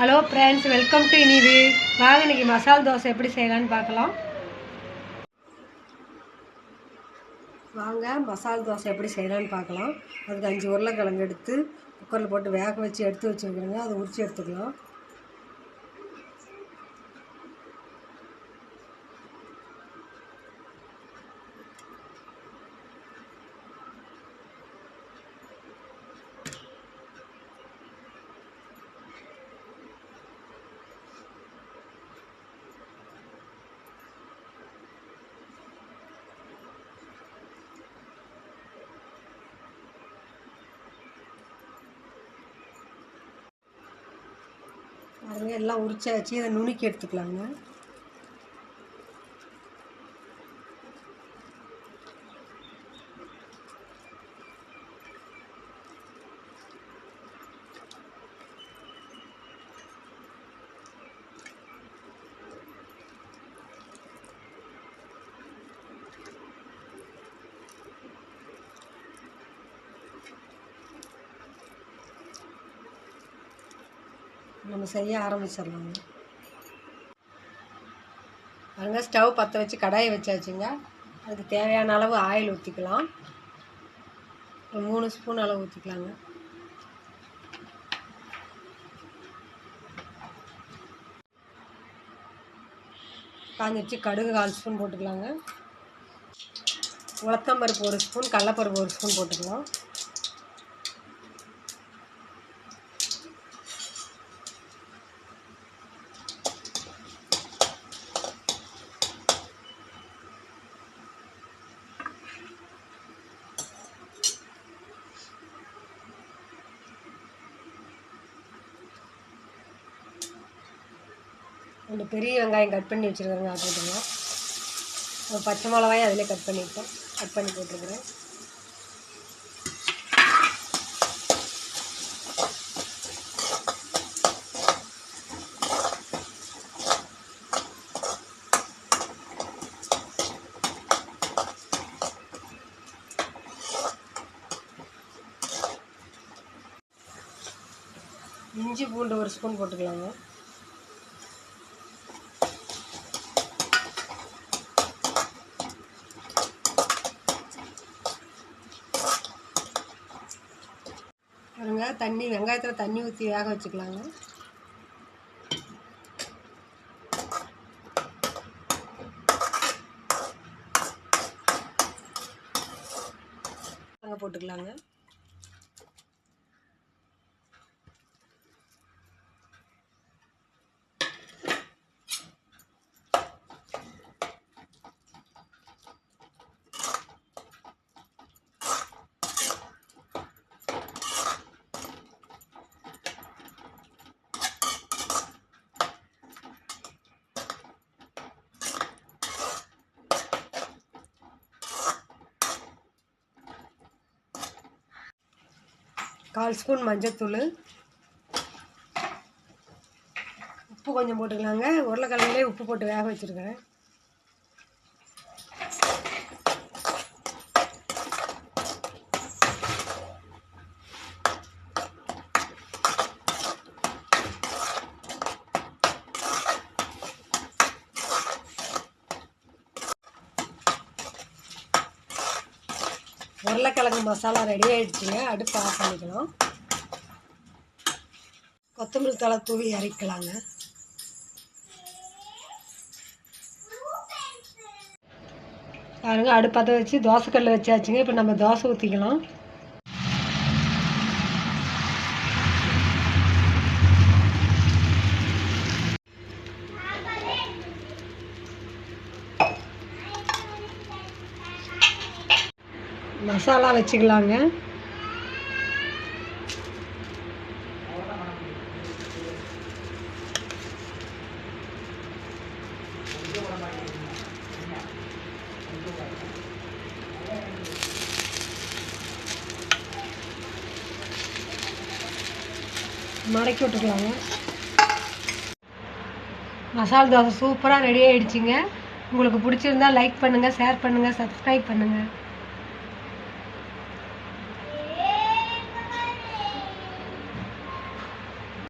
Hello friends welcome to இனிவி வாங்க இன்னைக்கு மசால் தோசை எப்படி செய்யலான்னு பார்க்கலாம். வாங்க மசால் தோசை எப்படி செய்யலான்னு பார்க்கலாம். அதுக்கு அஞ்சு உருளைக்கிழங்கு எடுத்து குக்கரில் போட்டு வேக வச்சு எடுத்து வச்சுருக்குறேங்க. அதை உரிச்சு எடுத்துக்கலாம். பாருங்கள் எல்லாம் உரிச்சாச்சு. இதை நுணுக்கி எடுத்துக்கலாங்க. நம்ம செய்ய ஆரம்பிச்சிடலாங்க பாருங்க ஸ்டவ் பற்ற வச்சு கடாயை வச்சாச்சுங்க. அதுக்கு தேவையான அளவு ஆயில் ஊற்றிக்கலாம் ஒரு மூணு ஸ்பூன் அளவு ஊற்றிக்கலாங்க காஞ்சிச்சு கடுகு கால் ஸ்பூன் போட்டுக்கலாங்க. உளத்தம்பருப்பு ஒரு ஸ்பூன் கடலப்பருப்பு ஒரு ஸ்பூன் போட்டுக்கலாம். ரெண்டு பெரிய வெங்காயம் கட் பண்ணி வச்சுருக்கிறேங்க அது போட்டுக்கலாம் ஒரு பச்சை மிளகாயும் அதிலே கட் பண்ணிவிட்டேன் கட் பண்ணி போட்டுருக்குறேன். இஞ்சி பூண்டு ஒரு ஸ்பூன் போட்டுக்கலாங்க. பாருங்க தண்ணி வெங்காயத்தில் தண்ணி ஊற்றி வேக வச்சுக்கலாங்க. போட்டுக்கலாங்க. கால் ஸ்பூன் மஞ்சத்தூள் உப்பு கொஞ்சம் போட்டுக்கலாங்க. உருளைக்கிழங்குலேயே உப்பு போட்டு வேக வச்சுருக்கிறேன். உருளைக்கிழங்கு மசாலா ரெடி ஆகிடுச்சுங்க அடுப்பு ஆஃப் பண்ணிக்கலாம் கொத்தமல்லி தலை தூவி இறக்கலாங்க பாருங்கள் அடுப்பத்தை வச்சு தோசைக்கல்லில் வச்சாச்சுங்க. இப்போ நம்ம தோசை ஊற்றிக்கலாம் மசாலா வச்சுக்கலாங்க. மடக்கி விட்டுக்கலாங்க. மசால் தோசை சூப்பராக ரெடி ஆகிடுச்சிங்க உங்களுக்கு பிடிச்சிருந்தா லைக் பண்ணுங்கள் ஷேர் பண்ணுங்கள் சப்ஸ்கிரைப் பண்ணுங்கள்